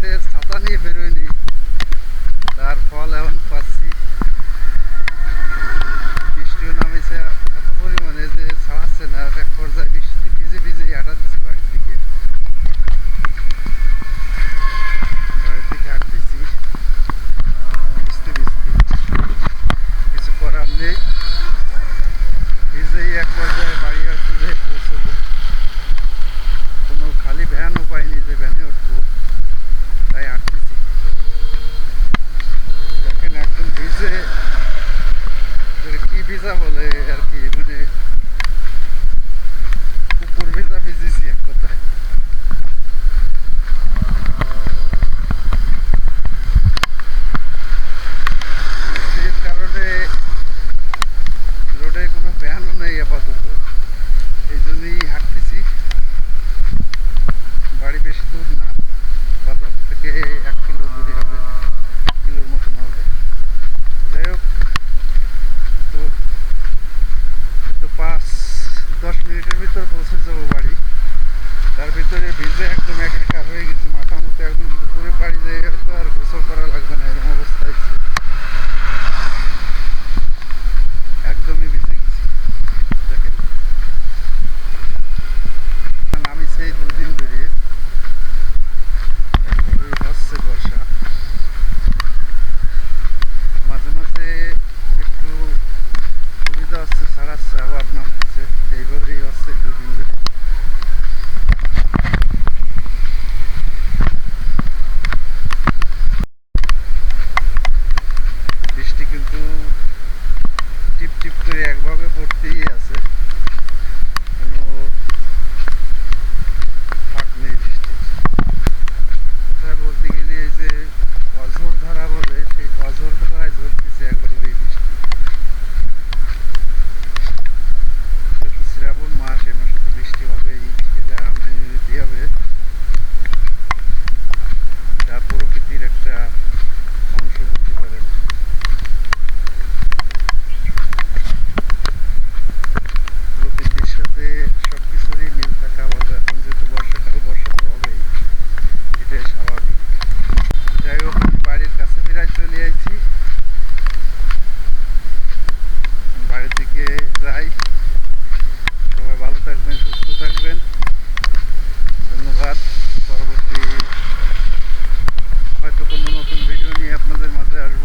হাতে ছাতা নিয়ে বেরোয়নি। তার ফল এখন পাচ্ছি। বৃষ্টিও নামেছে, এত পরিমাণে যে ছাড়াচ্ছে না এক পর্যায়ে বৃষ্টি ভিজে ভিজে হাঁটা দিচ্ছি বাড়ির দিকে। বাড়ির দিকে হাঁটতেছি কিছু করার নেই। ভিজেই এক পর্যায়ে হচ্ছে কি ভিসা বলে আর কি ভিজে একদম একাকার হয়ে গেছি, মাথা মতো একদম দুপুরে বাড়ি যেয়ে তো আর গোসল করা লাগবে না, এরকম অবস্থায় একদমই ভিজে গেছি। দেখেন। আমি সেই দুদিন ধরে হচ্ছে বর্ষা মাঝে মাঝে একটু সুবিধা হচ্ছে ছাড়াচ্ছে আবার নামতেছে। এইভাবেই হচ্ছে একভাবে পড়তেই আছে। এটাই স্বাভাবিক। যাই হোক, আমি বাড়ির কাছে ফেরায় চলে আইছি। বাড়ির দিকে যাই। সবাই ভালো থাকবেন, সুস্থ থাকবেন। ধন্যবাদ। পরবর্তী হয়তো কোনো নতুন ভিডিও নিয়ে আপনাদের মাঝে আসব।